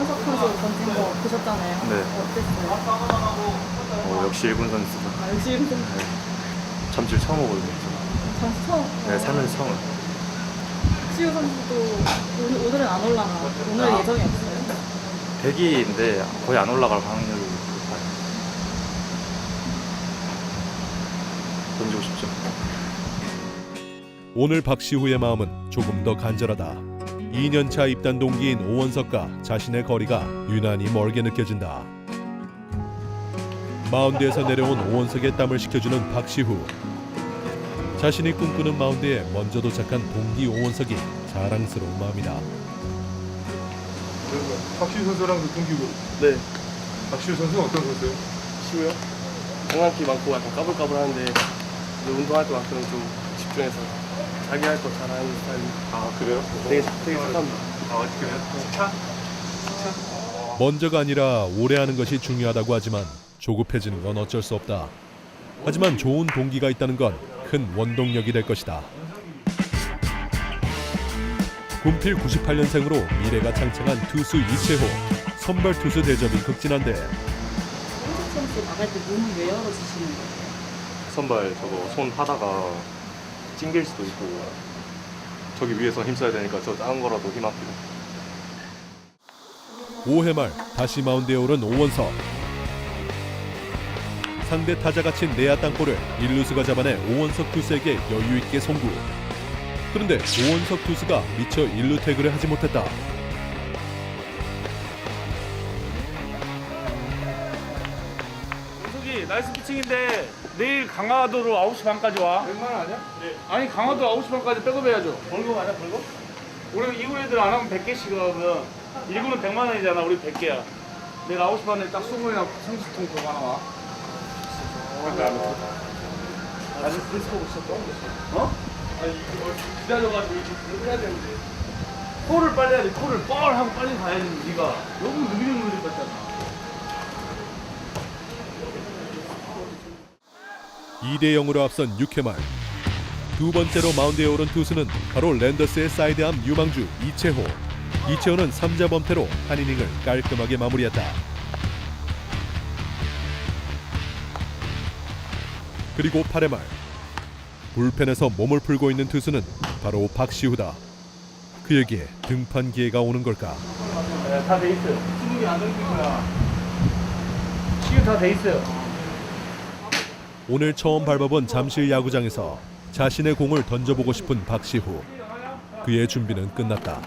오원석 선수 던진 거 보셨잖아요. 네. 어땠어요? 어, 역시 일본 선수다. 아, 역시 일본 잠실 처음 오거든요. 선수 처음. 네, 살면서 처음. 박시우 선수도 오늘, 오늘은 안 올라가. 오늘 아. 예정이 없어요. 100위인데 거의 안 올라갈 확률이 높아요. 던지고 싶죠. 오늘 박시후의 마음은 조금 더 간절하다. 2년차 입단 동기인 오원석과 자신의 거리가 유난히 멀게 느껴진다. 마운드에서 내려온 오원석의 땀을 식혀주는 박시후. 자신이 꿈꾸는 마운드에 먼저 도착한 동기 오원석이 자랑스러운 마음이다. 박시우 선수랑 그 동기고. 네, 박시우 선수는 어떤 선수예요? 쉬워요. 장난기 많고 약간 까불까불하는데 운동할 때만큼은 좀 집중해서 자기 할 거 잘하는 스타일입니다. 아 그래요? 되게 되게 착합니다. 아 해요? 차? 먼저가 아니라 오래 하는 것이 중요하다고 하지만 조급해지는 건 어쩔 수 없다. 하지만 좋은 동기가 있다는 건 큰 원동력이 될 것이다. 군필 98년생으로 미래가 창창한 투수 이채호 선발 투수 대접이 극진한데 선수 나갈 때 몸을 왜 열어주시는 거예요? 선발 저거 손 하다가 찡길 수도 있고 저기 위에서 힘써야 되니까 저 작은 거라도 힘 아끼고. 5회 말 다시 마운드에 오른 오원석. 상대 타자가 친 내야 땅볼을 일루수가 잡아내 오원석 투수에게 여유 있게 송구. 그런데 오원석 투수가 미처 일루 태그를 하지 못했다 나이스 피칭인데 내일 강화도로 9시 반까지 와. 100만 원 아니야? 네. 아니 강화도 9시 반까지 백업해야죠. 벌금 아니야 벌금? 우리 이군 애들 안 하면 100개씩 하면 1군은 100만 원이잖아. 우리 100개야. 내일 9시 반에 딱 수건이랑 생수통 그거 하나 와. 아직 디스코 없었어? 어? 아니 이거 기다려가지고 이렇게 해야 되는데 코를 빨리 해야 돼 코를 뻘 하고 빨리 가야 되는데 네가 너무 느리느리 갔잖아 2대 0으로 앞선 6회 말 두 번째로 마운드에 오른 투수는 바로 랜더스의 사이드암 유망주 이채호. 이채호는 3자 범퇴로 한 이닝을 깔끔하게 마무리했다. 그리고 8회 말 불펜에서 몸을 풀고 있는 투수는 바로 박시우다. 그에게 등판 기회가 오는 걸까? 네, 다돼 있어요. 수능이 안 되는 거야. 시간 다돼 있어요. 오늘 처음 밟아본 잠실 야구장에서 자신의 공을 던져보고 싶은 박시후. 그의 준비는 끝났다.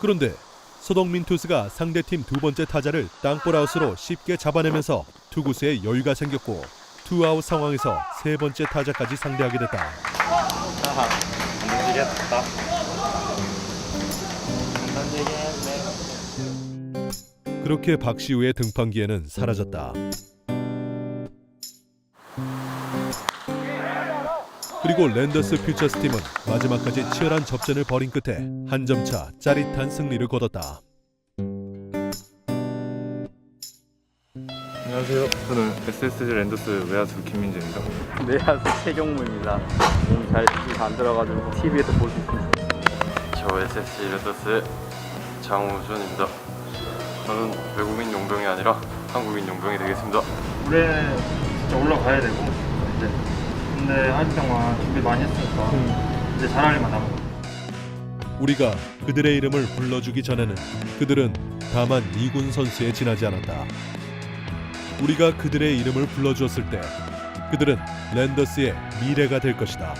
그런데 서동민 투수가 상대팀 두 번째 타자를 땅볼 아웃으로 쉽게 잡아내면서 투구수에 여유가 생겼고 투아웃 상황에서 세 번째 타자까지 상대하게 됐다. 안 움직였다. 그렇게 박시우의 등판기에는 사라졌다. 그리고 랜더스 퓨처스 팀은 마지막까지 치열한 접전을 벌인 끝에 한 점 차 짜릿한 승리를 거뒀다. 안녕하세요. 저는 SSG 랜더스 외야수 김민재입니다. 내야수 최경무입니다. 너무 잘 TV가 안 들어가지고 TV에서 볼 수 있습니다. 저 SSG 랜더스 장우준입니다. 저는 외국인 용병이 아니라 한국인 용병이 되겠습니다. 올해는 진짜 올라가야 되고 이제 근데 한평만 준비 많이 했으니까 이제 잘할 일만 남은 거. 우리가 그들의 이름을 불러주기 전에는 그들은 다만 이군 선수에 지나지 않았다. 우리가 그들의 이름을 불러주었을 때 그들은 랜더스의 미래가 될 것이다.